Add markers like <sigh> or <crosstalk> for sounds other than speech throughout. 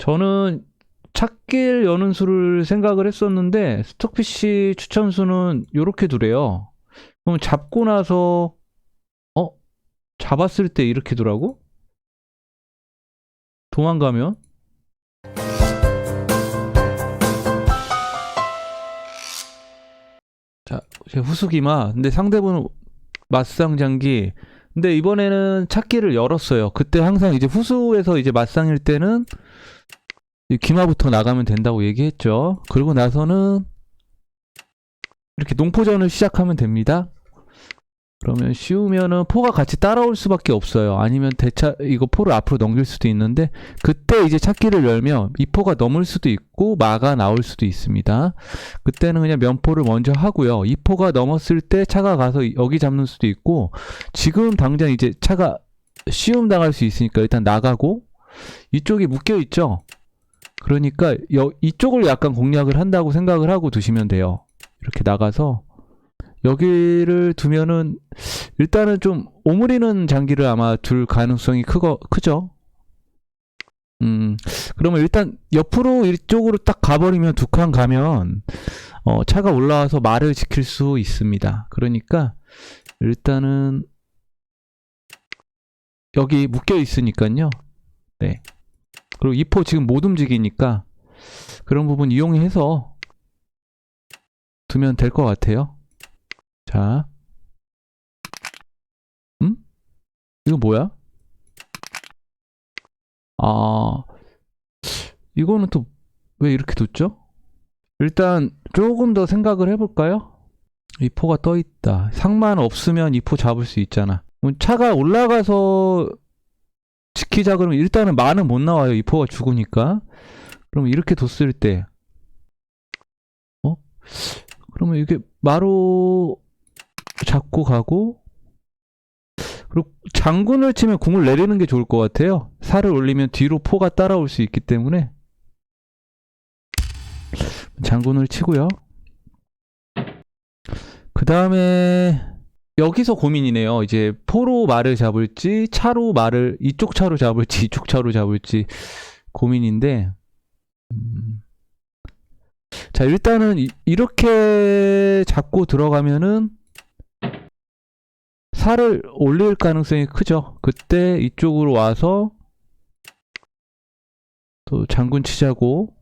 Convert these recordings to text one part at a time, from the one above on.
저는 찾길 여는 수를 생각을 했었는데 스톡피쉬 추천 수는 요렇게 두래요. 그럼 잡고 나서 어? 잡았을 때 이렇게 두라고? 도망가면? 자, 제 후수기마. 근데 상대분은 맞상 장기. 근데 이번에는 찾기를 열었어요. 그때 항상 이제 후수에서 이제 맞상일 때는 이 기마부터 나가면 된다고 얘기했죠. 그리고 나서는 이렇게 농포전을 시작하면 됩니다. 그러면 쉬우면은 포가 같이 따라올 수밖에 없어요. 아니면 대차 이거 포를 앞으로 넘길 수도 있는데 그때 이제 찾기를 열면 이 포가 넘을 수도 있고 마가 나올 수도 있습니다. 그때는 그냥 면포를 먼저 하고요. 이 포가 넘었을 때 차가 가서 여기 잡는 수도 있고 지금 당장 이제 차가 쉬움 당할 수 있으니까 일단 나가고 이쪽이 묶여 있죠. 그러니까 여, 이쪽을 약간 공략을 한다고 생각을 하고 두시면 돼요. 이렇게 나가서 여기를 두면은 일단은 좀 오므리는 장기를 아마 둘 가능성이 크거 크죠. 음 그러면 일단 옆으로 이쪽으로 딱 가버리면 두 칸 가면 어, 차가 올라와서 말을 지킬 수 있습니다. 그러니까 일단은 여기 묶여 있으니까요. 네. 그리고 이포 지금 못 움직이니까 그런 부분 이용해서 두면 될 것 같아요. 자, 음? 이거 뭐야? 아, 이거는 또 왜 이렇게 뒀죠? 일단 조금 더 생각을 해볼까요? 이 포가 떠 있다. 상만 없으면 이포 잡을 수 있잖아. 차가 올라가서 지키자 그러면 일단은 만은 못 나와요. 이 포가 죽으니까. 그럼 이렇게 뒀을 때, 어? 그러면 이게 마로 잡고 가고, 그리고 장군을 치면 궁을 내리는 게 좋을 것 같아요. 살을 올리면 뒤로 포가 따라올 수 있기 때문에 장군을 치고요. 그 다음에 여기서 고민이네요. 이제 포로 말을 잡을지 차로 말을 이쪽 차로 잡을지 <laughs> 이쪽 차로 잡을지 고민인데 음. 자 일단은 이, 이렇게 잡고 들어가면은 살을 올릴 가능성이 크죠. 그때 이쪽으로 와서 또 장군 치자고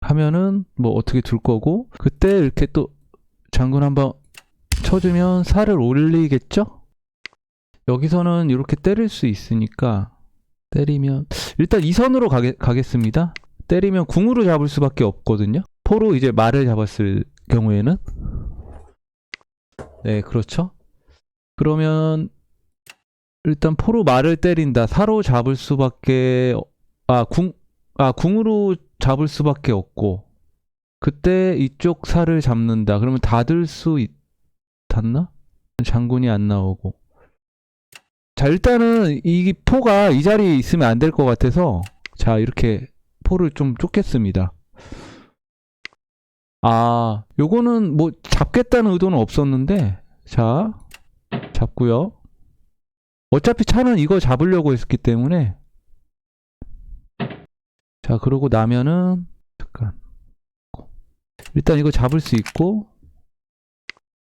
하면은 뭐 어떻게 둘 거고 그때 이렇게 또 장군 한번 쳐주면 살을 올리겠죠? 여기서는 이렇게 때릴 수 있으니까 때리면 일단 이 선으로 가게, 가겠습니다. 때리면 궁으로 잡을 수밖에 없거든요. 포로 이제 말을 잡았을 경우에는 네 그렇죠. 그러면 일단 포로 말을 때린다. 사로 잡을 수밖에 아궁 아, 궁으로 잡을 수밖에 없고 그때 이쪽 살을 잡는다. 그러면 닫을 수 있, 닫나? 장군이 안 나오고. 자, 일단은 이 포가 이 자리에 있으면 안 될 것 같아서 자, 이렇게 포를 좀 쫓겠습니다. 아, 요거는 뭐 잡겠다는 의도는 없었는데 자, 잡고요. 어차피 차는 이거 잡으려고 했기 때문에 자, 그러고 나면은 잠깐. 일단 이거 잡을 수 있고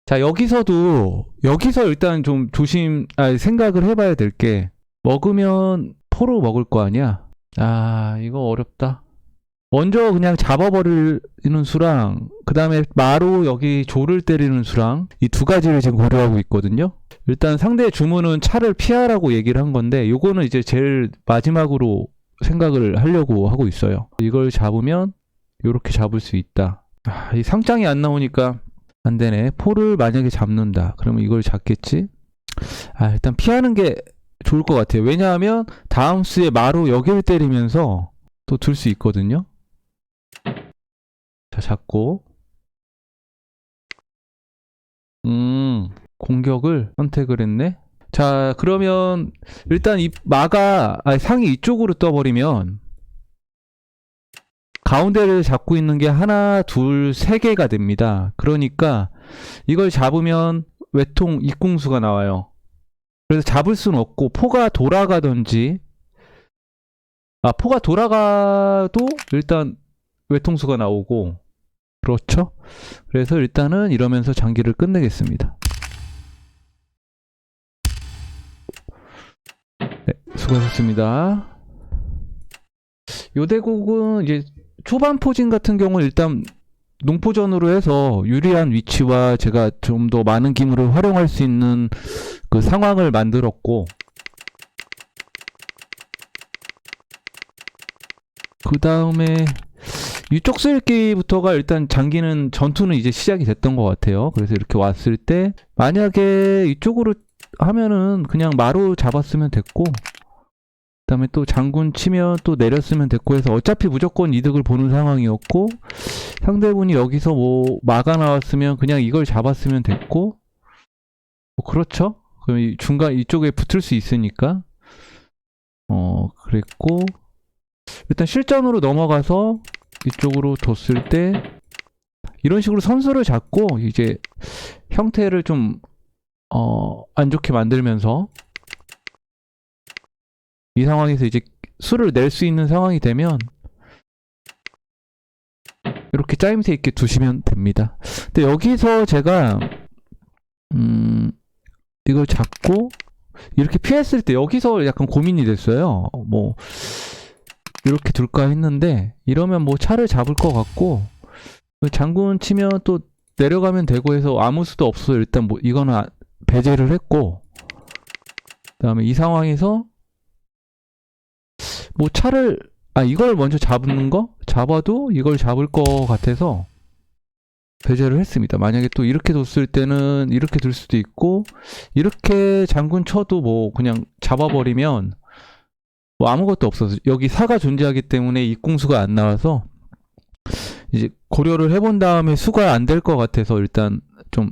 자, 여기서도 여기서 일단 좀 조심 아 생각을 해 봐야 될 게 먹으면 포로 먹을 거 아니야. 아, 이거 어렵다. 먼저 그냥 잡아버리는 수랑 그 다음에 마로 여기 조를 때리는 수랑 이 두 가지를 지금 고려하고 있거든요. 일단 상대 주문은 차를 피하라고 얘기를 한 건데 요거는 이제 제일 마지막으로 생각을 하려고 하고 있어요. 이걸 잡으면 이렇게 잡을 수 있다. 아, 이 상장이 안 나오니까 안 되네. 포를 만약에 잡는다. 그러면 이걸 잡겠지? 아, 일단 피하는 게 좋을 것 같아요. 왜냐하면 다음 수에 마로 여기를 때리면서 또둘수 있거든요. 자, 잡고. 음, 공격을 선택을 했네. 자, 그러면 일단 이 마가 아니, 상이 이쪽으로 떠버리면 가운데를 잡고 있는 게 하나, 둘, 세 개가 됩니다. 그러니까 이걸 잡으면 외통 입궁수가 나와요. 그래서 잡을 수는 없고 포가 돌아가든지 아, 포가 돌아가도 일단 외통수가 나오고, 그렇죠? 그래서 일단은 이러면서 장기를 끝내겠습니다. 네, 수고하셨습니다. 요 대국은 이제 초반 포진 같은 경우는 일단 농포전으로 해서 유리한 위치와 제가 좀 더 많은 기물을 활용할 수 있는 그 상황을 만들었고, 그 다음에 이쪽 쓸기부터가 일단 장기는 전투는 이제 시작이 됐던 것 같아요. 그래서 이렇게 왔을 때 만약에 이쪽으로 하면은 그냥 마루 잡았으면 됐고 그다음에 또 장군 치면 또 내렸으면 됐고 해서 어차피 무조건 이득을 보는 상황이었고 상대분이 여기서 뭐 막아 나왔으면 그냥 이걸 잡았으면 됐고 뭐 그렇죠? 그럼 이 중간 이쪽에 붙을 수 있으니까 어 그랬고 일단 실전으로 넘어가서 이쪽으로 뒀을 때 이런 식으로 선수를 잡고 이제 형태를 좀 어, 안 좋게 만들면서 이 상황에서 이제 수를 낼 수 있는 상황이 되면 이렇게 짜임새 있게 두시면 됩니다. 근데 여기서 제가 음 이걸 잡고 이렇게 피했을 때 여기서 약간 고민이 됐어요. 뭐 이렇게 둘까 했는데 이러면 뭐 차를 잡을 것 같고 그 장군 치면 또 내려가면 되고 해서 아무 수도 없어서 일단 뭐 이거는 아- 배제를 했고 그다음에 이 상황에서 뭐 차를 아 이걸 먼저 잡는 거 잡아도 이걸 잡을 것 같아서 배제를 했습니다. 만약에 또 이렇게 뒀을 때는 이렇게 둘 수도 있고 이렇게 장군 쳐도 뭐 그냥 잡아버리면 뭐 아무것도 없어서 여기 사가 존재하기 때문에 입궁수가 안 나와서 이제 고려를 해본 다음에 수가 안 될 것 같아서 일단 좀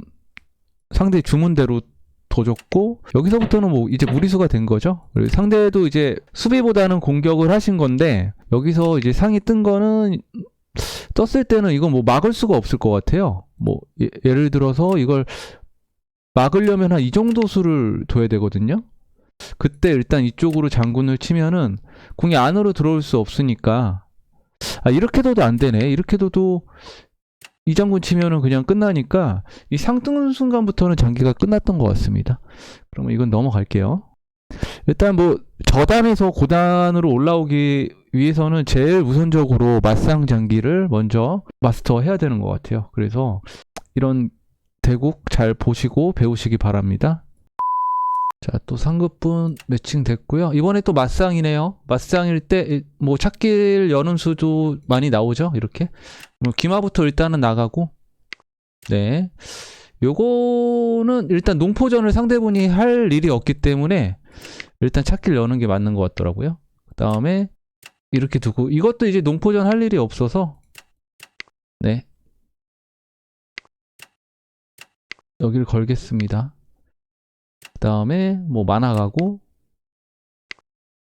상대 주문대로 둬줬고 여기서부터는 뭐 이제 무리수가 된 거죠. 상대도 이제 수비보다는 공격을 하신 건데 여기서 이제 상이 뜬 거는 떴을 때는 이건 뭐 막을 수가 없을 것 같아요. 뭐 예, 예를 들어서 이걸 막으려면 한 이 정도 수를 둬야 되거든요. 그때 일단 이쪽으로 장군을 치면은 궁이 안으로 들어올 수 없으니까 아 이렇게 둬도 안 되네. 이렇게 둬도 이 장군 치면은 그냥 끝나니까 이상 뜨는 순간부터는 장기가 끝났던 것 같습니다. 그러면 이건 넘어갈게요. 일단 뭐 저단에서 고단으로 올라오기 위해서는 제일 우선적으로 맞상 장기를 먼저 마스터 해야 되는 것 같아요. 그래서 이런 대국 잘 보시고 배우시기 바랍니다. 자, 또 상급분 매칭 됐고요. 이번에 또 맞상이네요. 맞상일 때 뭐 찾길 여는 수도 많이 나오죠. 이렇게. 뭐 기마부터 일단은 나가고 네. 요거는 일단 농포전을 상대분이 할 일이 없기 때문에 일단 찾길 여는 게 맞는 것 같더라고요. 그다음에 이렇게 두고 이것도 이제 농포전 할 일이 없어서 네. 여기를 걸겠습니다. 그 다음에 뭐 만화 가고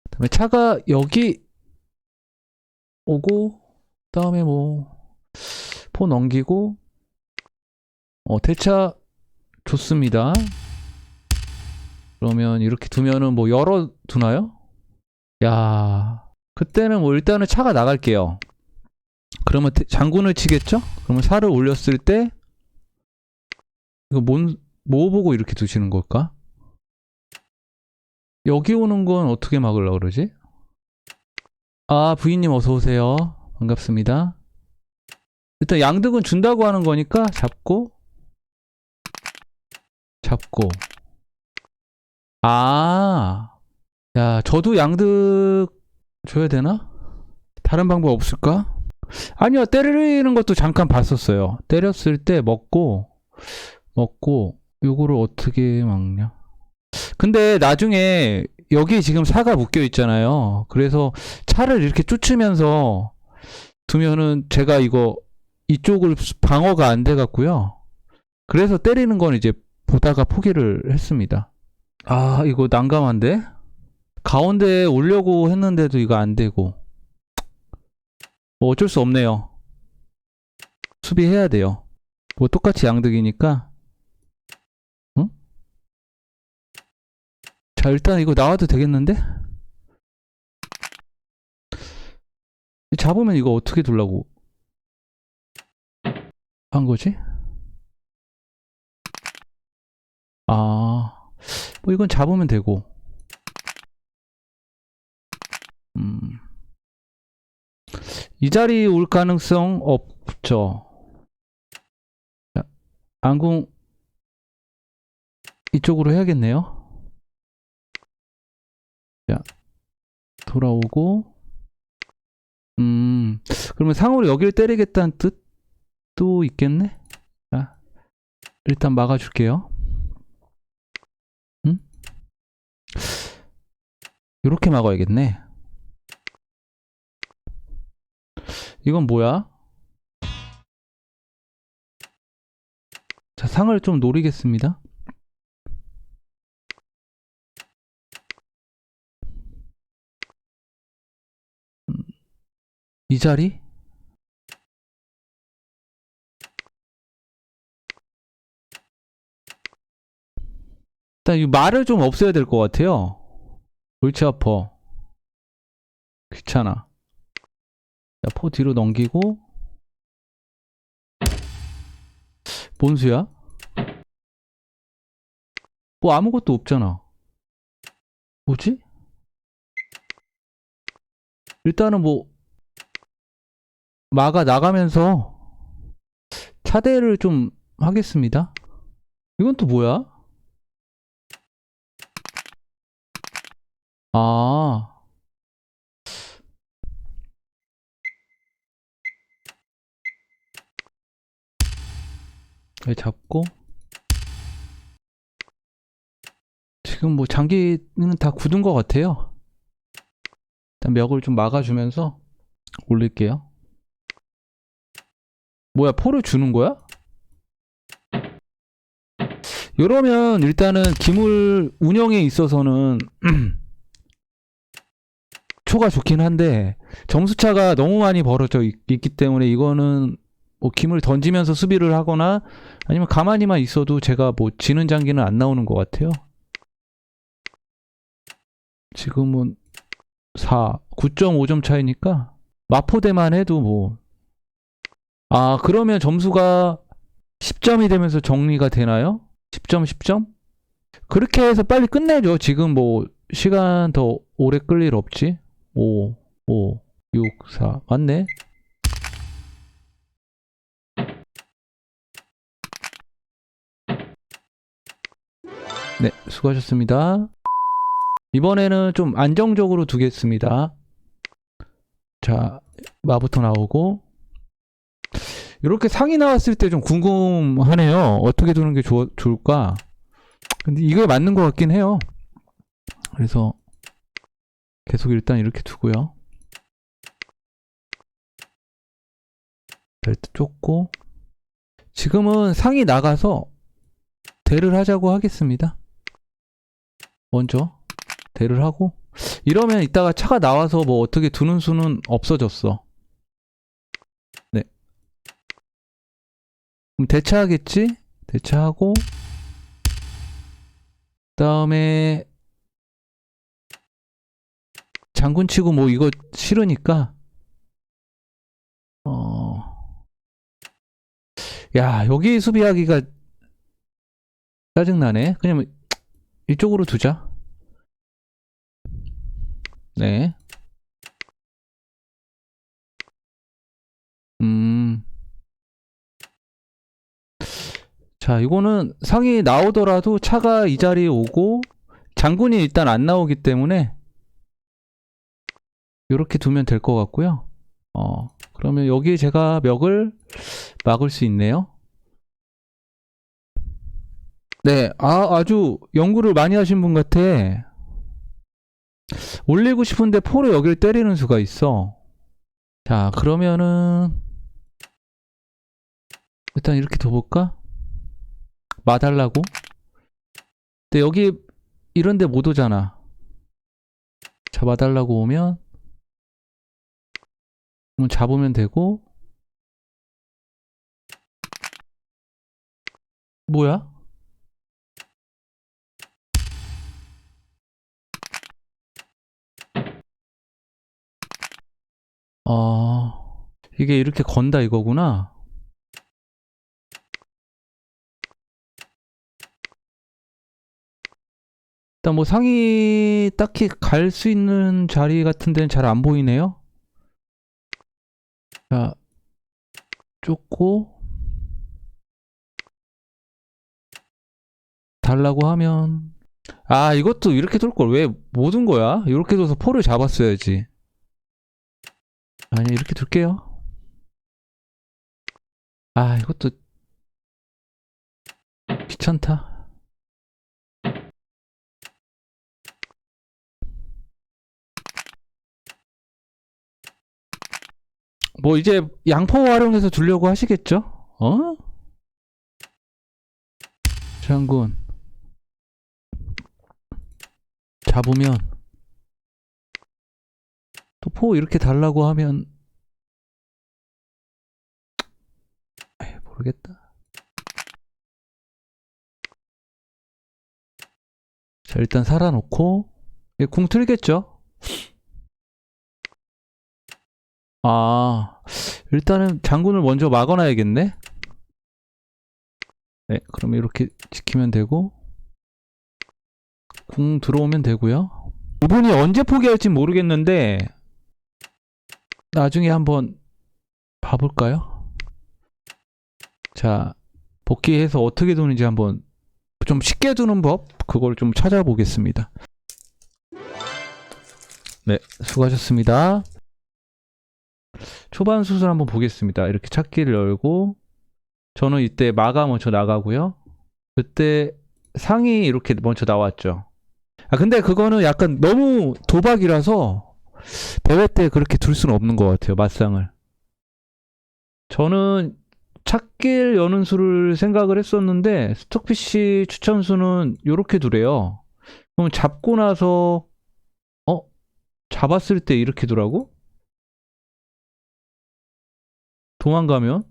그 다음에 차가 여기 오고 그 다음에 뭐포 넘기고 어 대차 좋습니다. 그러면 이렇게 두면은 뭐 열어 두나요? 야 그때는 뭐 일단은 차가 나갈게요. 그러면 대- 장군을 치겠죠? 그러면 살을 올렸을 때 이거 뭔, 뭐 보고 이렇게 두시는 걸까? 여기 오는 건 어떻게 막으려고 그러지? 아, 부인님 어서오세요. 반갑습니다. 일단 양득은 준다고 하는 거니까 잡고, 잡고. 아, 야, 저도 양득 줘야 되나? 다른 방법 없을까? 아니요, 때리는 것도 잠깐 봤었어요. 때렸을 때 먹고, 먹고, 요거를 어떻게 막냐? 근데 나중에 여기 지금 사가 묶여 있잖아요. 그래서 차를 이렇게 쫓으면서 두면은 제가 이거 이쪽을 방어가 안 돼 갖고요. 그래서 때리는 건 이제 보다가 포기를 했습니다. 아, 이거 난감한데? 가운데에 오려고 했는데도 이거 안 되고. 뭐 어쩔 수 없네요. 수비해야 돼요. 뭐 똑같이 양득이니까. 자, 일단 이거 나와도 되겠는데? 잡으면 이거 어떻게 둘라고 한 거지? 아, 뭐 이건 잡으면 되고. 음. 이 자리 올 가능성 없죠. 자, 안궁 이쪽으로 해야겠네요. 자, 돌아오고. 음, 그러면 상으로 여기를 때리겠다는 뜻도 있겠네? 자, 일단 막아줄게요. 음? 이렇게 막아야겠네. 이건 뭐야? 자, 상을 좀 노리겠습니다. 이 자리? 일단 이 말을 좀 없애야 될 것 같아요. 골치 아파. 귀찮아. 자, 포 뒤로 넘기고. 뭔수야? 뭐 아무것도 없잖아. 뭐지? 일단은 뭐 마가 나가면서 차대를 좀 하겠습니다. 이건 또 뭐야? 아. 네, 잡고 지금 뭐 장기는 다 굳은 것 같아요. 일단 멱을 좀 막아주면서 올릴게요. 뭐야, 포를 주는 거야? 이러면 일단은 기물 운영에 있어서는 <clears throat> 초가 좋긴 한데 점수차가 너무 많이 벌어져 있, 기 때문에 이거는 뭐 기물 던지면서 수비를 하거나 아니면 가만히만 있어도 제가 뭐 지는 장기는 안 나오는 것 같아요. 지금은 4, 9.5점 차이니까 마포대만 해도 뭐 아, 그러면 점수가 10점이 되면서 정리가 되나요? 10점, 10점? 그렇게 해서 빨리 끝내죠. 지금 뭐 시간 더 오래 끌일 없지. 5, 5, 6, 4. 맞네. 네, 수고하셨습니다. 이번에는 좀 안정적으로 두겠습니다. 자, 마부터 나오고. 이렇게 상이 나왔을 때 좀 궁금하네요. 어떻게 두는 게 좋, 좋을까? 근데 이게 맞는 것 같긴 해요. 그래서 계속 일단 이렇게 두고요. 벨트 쫓고 지금은 상이 나가서 대를 하자고 하겠습니다. 먼저 대를 하고 이러면 이따가 차가 나와서 뭐 어떻게 두는 수는 없어졌어. 그럼 대차하겠지? 대차하고 그다음에 장군 치고 뭐 이거 싫으니까 어. 야, 여기 수비하기가 짜증나네. 그냥 이쪽으로 두자. 네. 자, 이거는 상이 나오더라도 차가 이 자리에 오고 장군이 일단 안 나오기 때문에 이렇게 두면 될 것 같고요. 어, 그러면 여기에 제가 멱을 막을 수 있네요. 네, 아, 아주 연구를 많이 하신 분 같아. 올리고 싶은데 포로 여기를 때리는 수가 있어. 자, 그러면은 일단 이렇게 둬볼까? 마달라고? 근데 여기 이런데 못 오잖아. 잡아달라고 오면 그럼 잡으면 되고 뭐야? 어, 이게 이렇게 건다 이거구나. 일단 뭐 상이 딱히 갈 수 있는 자리 같은 데는 잘 안 보이네요. 자, 쫓고 달라고 하면 아 이것도 이렇게 둘걸왜못둔 거야? 이렇게 둬서 포를 잡았어야지. 아니 이렇게 둘게요. 아 이것도 귀찮다. 뭐 이제 양포 활용해서 두려고 하시겠죠? 어? 장군 잡으면 또 포 이렇게 달라고 하면 에이, 모르겠다. 자 일단 살아놓고 예, 궁 틀겠죠? 아 일단은 장군을 먼저 막아놔야겠네. 네, 그럼 이렇게 지키면 되고 궁 들어오면 되고요. 이분이 언제 포기할지 모르겠는데 나중에 한번 봐볼까요? 자, 복귀해서 어떻게 두는지 한번 좀 쉽게 두는 법 그걸 좀 찾아보겠습니다. 네, 수고하셨습니다. 초반 수술 한번 보겠습니다. 이렇게 찾기를 열고 저는 이때 마가 먼저 나가고요. 그때 상이 이렇게 먼저 나왔죠. 아 근데 그거는 약간 너무 도박이라서 대회 때 그렇게 둘 수는 없는 것 같아요. 맞상을. 저는 찾길 여는 수를 생각을 했었는데 스톡피쉬 추천 수는 이렇게 두래요. 그럼 잡고 나서 어 잡았을 때 이렇게 두라고? 도망가면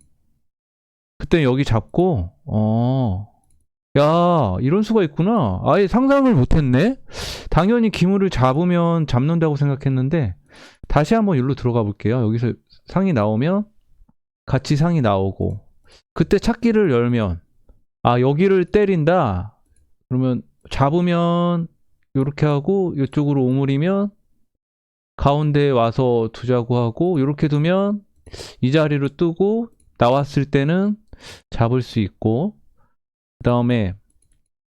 그때 여기 잡고 어. 야, 이런 수가 있구나. 아예 상상을 못했네. 당연히 기물을 잡으면 잡는다고 생각했는데 다시 한번 일로 들어가 볼게요. 여기서 상이 나오면 같이 상이 나오고 그때 찾기를 열면 아 여기를 때린다. 그러면 잡으면 이렇게 하고 이쪽으로 오므리면 가운데에 와서 두자고 하고 이렇게 두면 이 자리로 뜨고 나왔을 때는 잡을 수 있고 그 다음에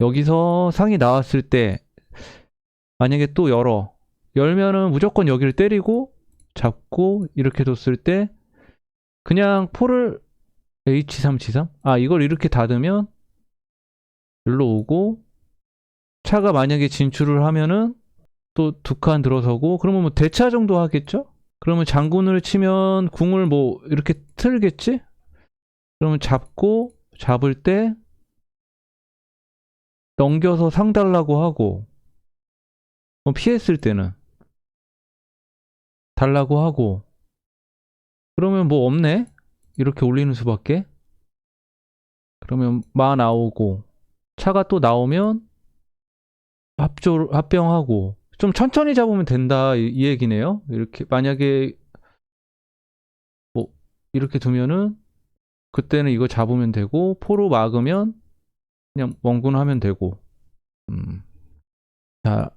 여기서 상이 나왔을 때 만약에 또 열어 열면은 무조건 여기를 때리고 잡고 이렇게 뒀을 때 그냥 포를 H3, G3? 아 이걸 이렇게 닫으면 일로 오고 차가 만약에 진출을 하면은 또 두 칸 들어서고 그러면 뭐 대차 정도 하겠죠? 그러면 장군을 치면 궁을 뭐 이렇게 틀겠지? 그러면 잡고 잡을 때 넘겨서 상 달라고 하고 뭐 피했을 때는 달라고 하고 그러면 뭐 없네 이렇게 올리는 수밖에 그러면 마 나오고 차가 또 나오면 합조 합병하고 좀 천천히 잡으면 된다 이, 이 얘기네요. 이렇게 만약에 뭐 이렇게 두면은 그때는 이거 잡으면 되고 포로 막으면 그냥 원군 하면 되고. 음. 자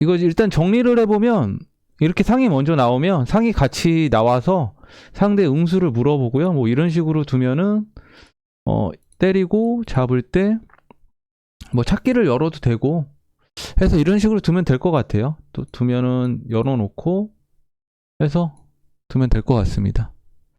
이거 일단 정리를 해보면 이렇게 상이 먼저 나오면 상이 같이 나와서 상대 응수를 물어보고요. 뭐 이런 식으로 두면은 어 때리고 잡을 때 뭐 찾기를 열어도 되고 해서 이런 식으로 두면 될 것 같아요. 또 두면은 열어놓고 해서 두면 될 것 같습니다